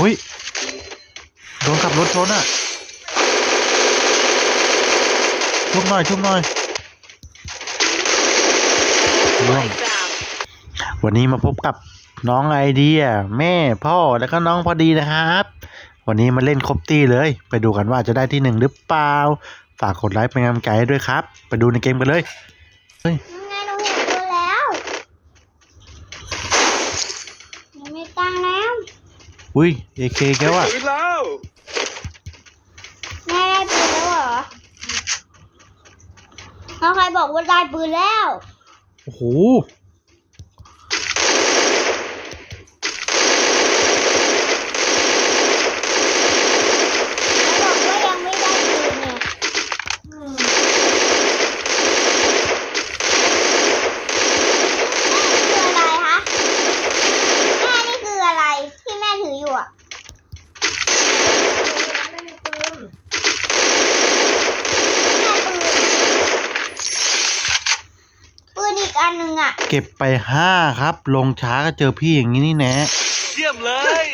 อุ้ยโดนขับรถชนอะชุบหน่อยชุบหน่อยร่วงวันนี้มาพบกับน้องไอเดีย แม่พ่อแล้วก็น้องพอดีนะครับ วันนี้มาเล่นครบตี้เลย ไปดูกันว่าจะได้ที่หนึ่งหรือเปล่า ฝากกดไลค์เป็นกำลังใจให้ด้วยครับ ไปดูในเกมกันเลยยังไงหนูเห็นตัวแล้วหนูมีตังค์แล้ว อุ้ยเอเคแกวอะตื่นแล้วแม่ได้ปืนแล้วเหรอแล้วใครบอกว่าได้ปืนแล้ว โอ้โห บอกว่ายังไม่ได้ปืนเนี่ยแม่นี่คืออะไรคะแม่นี่คืออะไรที่แม่ถืออยู่อะแม่ปืนปืนอีกอันหนึ่งอะ เก็บไปห้าครับ ลงช้าก็เจอพี่อย่างนี้นี่แน่เยี่ยมเลย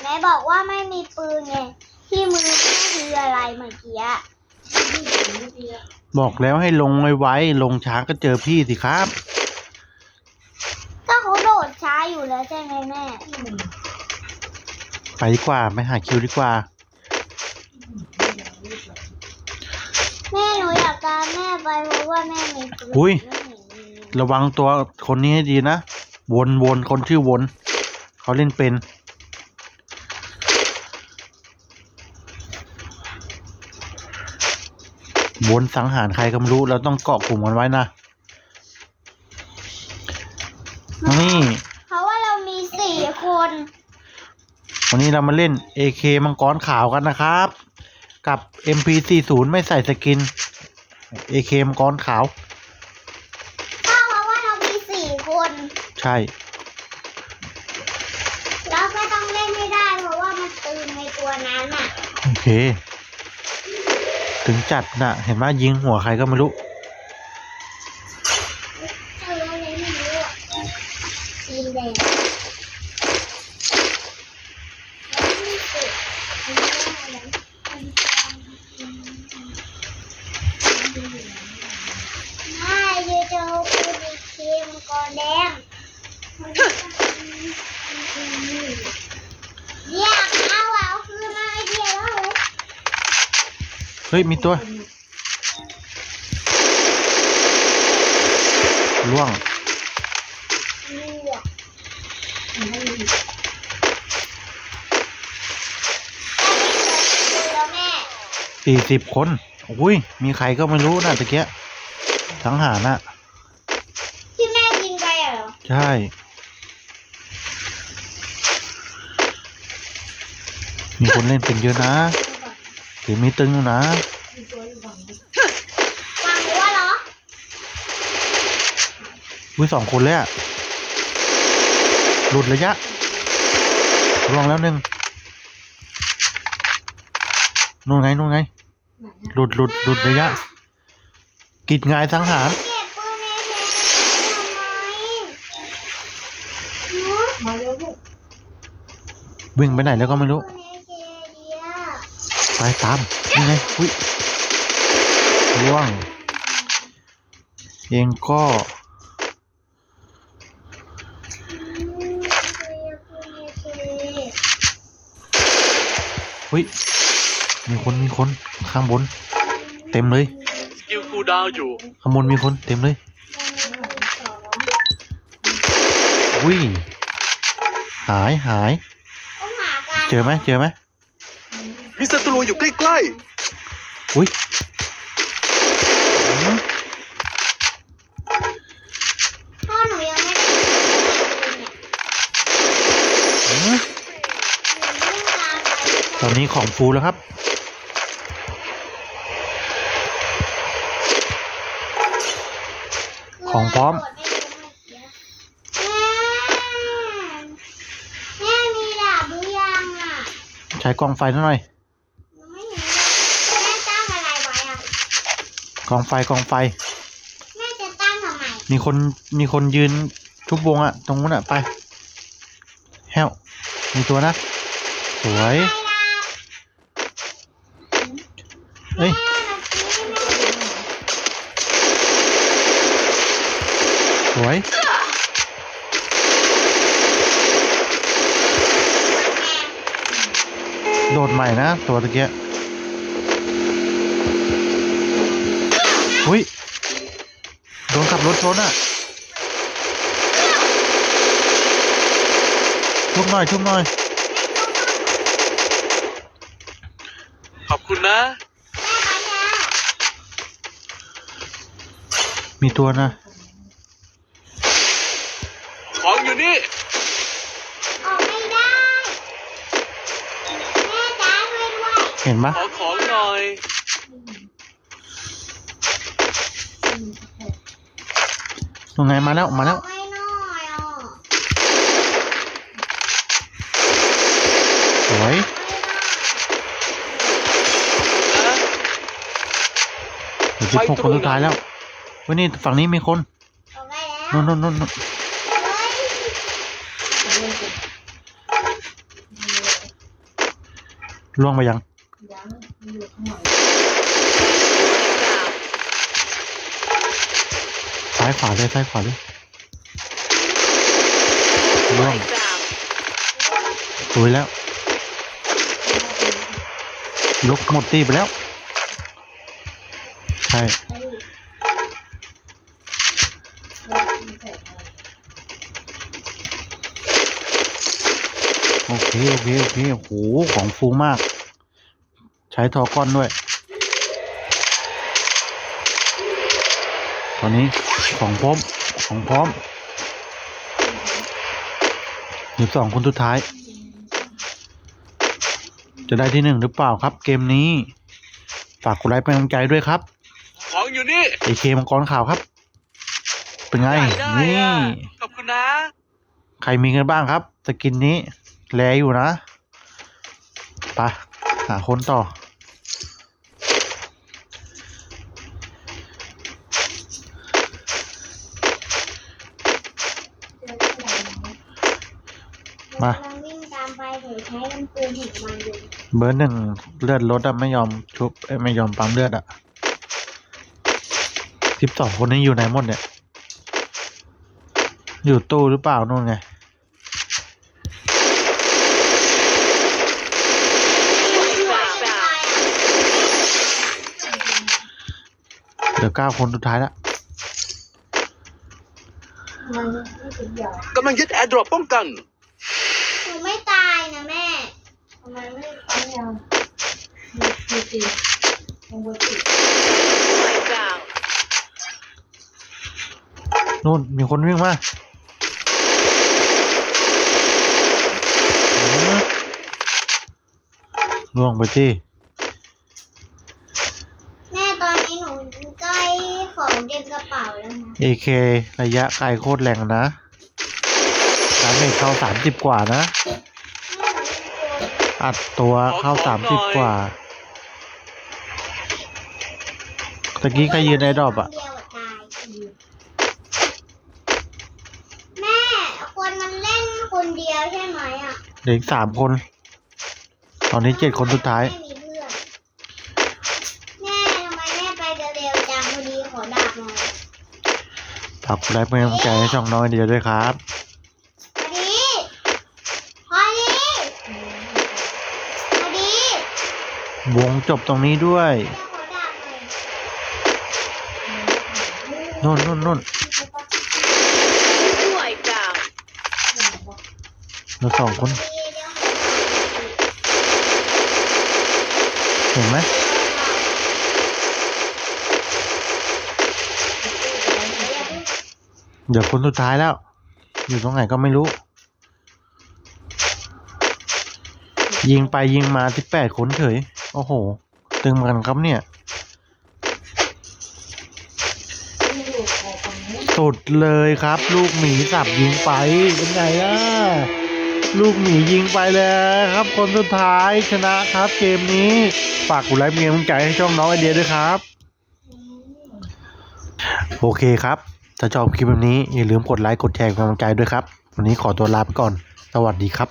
ไหนบอกว่าไม่มีปืนไง ที่มือแม่คืออะไรเมื่อกี้อะบอกแล้วให้ลงไวๆลงช้าก็เจอพี่สิครับ ก็เขาโดดช้าอยู่แล้วใช่ไหมแม่ ไปดีกว่าไปหาคิวดีกว่า แม่หนูอยากตามแม่ไป เพราะว่าแม่มีปืนอุ๊ยไม่เห็นมีระวังตัวคนนี้ให้ดีนะ วนวนคนชื่อวน เขาเล่นเป็น วนสังหารใครก็ไม่รู้ เราต้องเกาะกลุ่มกันไว้นะ นี่ เพราะว่าเรามีสี่คน วันนี้เรามาเล่น AK มังกรขาวกันนะครับ กับ MP40 ไม่ใส่สกิน AK มังกรขาว ก็เพราะว่าเรามีสี่คน ใช่ เราก็ต้องเล่นให้ได้ เพราะว่ามันปืนในตัวนั้นอะ โอเค ถึงจัดนะเห็นว่ายิงหัวใครก็ไม่รู้ เอออะไรไม่รู้อะสีแดงไม่ยูจะเอาปืนอีกทีมงก่อนแดงเรียกเอาอะเอาคืนมาไอเดียแล้วเลย เฮ้ย มีตัวล่วงเรียกแล้วแม่สี่สิบคน อุ้ย มีใครก็ไม่รู้นะตะเกียสังหารน่ะ ที่แม่ยิงไปอะเหรอ ใช่ มีคนเล่นเป็นเยอะนะ เดี๋ยวมีตึงอยู่นะวางรั้วเหรออุ้ยสองคนเลยอะหลุดระยะล่วงแล้วหนึ่งนู่นไงนู่นไง หลุดหลุดหลุดระยะ กิดงายสังหาร เก็บปืนในแขนทำไมวิ่งไปไหนแล้วก็ไม่รู้ ปืนในแขนเดีย ไปตามนี่ไงอุ้ยล่วงเองก็อุ้ยมีคนมีคนข้างบน เต็มเลยสกิลคูลดาวน์อยู่ข้างบนมีคนเต็มเลยอุ้ยหายหายต้องหาการเจอไหมเจอไหม มีศัตรูอยู่ใกล้อุ้ยอื้อพ่อหนูยังไม่ได้อื้อวิ่งตามไปตอนนี้ของฟูลแล้วครับ ของพร้อม แม่ แม่มีดาบหรือยังอะ ใช้กองไฟหน่อย หนูไม่เห็นเลยแม่ตั้งอะไรไว้อะ กองไฟกองไฟ แม่จะตั้งทำไมมีคนมีคนยืนทุบวงอะตรงนู้นอะไปแฮวมีตัวนะ สวยเอ้ยสวยโดดใหม่นะ ตัวตะเกีย อุ้ยโดนขับรถชนอะชุบหน่อยชุบหน่อย ขอบคุณนะ มีตัวนะ ของอยู่นี่ ออกไม่ได้ แม่จ๋าช่วยด้วย เห็นปะขอของหน่อย ยังไงมาแล้วมาแล้วออกไม่น้อยอะสวยนะเดี๋ยวสิบหกคนสุดท้ายแล้วเว้ยนี่ฝั่งนี้มีคนออกได้แล้วนู่นนู่นนู่นนู่นเฮ้ยล่วงไปยัง ซ้ายขวาเลยซ้ายขวาเลยล่วงสวยแล้วยกหมดตีไปแล้ว ใช่โอเค โอเค โอเคโหของฟูมาก ใช้ทอก้อนด้วย อนนี้ของพร้อมของพร้อมเหลือสองคนสุดท้าย จะได้ที่หนึ่งหรือเปล่าครับ เกมนี้ ฝากกดไลค์เป็นกำลังใจด้วยครับ ของอยู่นี่เอเคมังกรข่าวครับ เป็นไงอยากได้นี่อะขอบคุณนะ ใครมีกันบ้างครับสกินนี้ แลอยู่นะไปหาคนต่อ มากำลังวิ่งตามไปถือใช้ลำปืนหิกมันอยู่เบอร์หนึ่งเลือดลดอะไม่ยอมชุบเอ้ยไม่ยอมปั๊มเลือดอะสิบสองคนนี้อยู่ไหนหมดเนี่ย อยู่ตู้หรือเปล่านู่นไงเหลือเก้าคนสุดท้ายล้วมันไม่ถึงเดียว กำลังยึดแอร์ดรอปป้องกันไม่ตายนะแม่ทำไมไม่ปั๊มยาวมีจริงลงบนติดนู่นมีคนวิ่งมาล่วงไปที่แม่ตอนนี้หนูใกล้ของเต็มกระเป๋าแล้วนะ AK ระยะไกลโคตรแรงนะดาเมจเข้าสามสิบกว่านะ อัดตัวเข้าขอสามหน่สิบอยกว่าตะกี้ใครยืนในดอบอะคนเดียวตายแม่คนมันเล่นคนเดียวใช่ไหมอะเหลืออีกสามคน ตอนนี้เจ็ดคนสุดท้ายไม่มีเพื่อนแม่ทำไมแม่ไปเร็วๆจังพอดีขอดาบหน่อยฝากกดไลค์เป็นกำลังใจให้ช่องน้อยเดียวด้วยครับ พอดีพอดีพอดี วงจบตรงนี้ด้วยนู่นนู่นนู่นเหลือสองคนเดี๋ยวเห็นไหมเดี๋ยวคนสุดท้ายแล้ว อยู่ตรงไหนก็ไม่รู้ ยิงไปยิงมาที่แปดคนเฉย โอ้โห ตึงเหมือนกันครับเนี่ยสุดเลยครับ ลูกหมีสับยิงไปเป็นไงล่ะลูกหมียิงไปแล้วครับ คนสุดท้ายชนะครับ เกมนี้ฝากกดไลค์เป็นกำลังใจให้ช่องน้องไอเดียด้วยครับ โอเคครับ ถ้าชอบคลิปแบบนี้ อย่าลืมกดไลค์กดแชร์กำลังใจด้วยครับ วันนี้ขอตัวลาไปก่อน สวัสดีครับ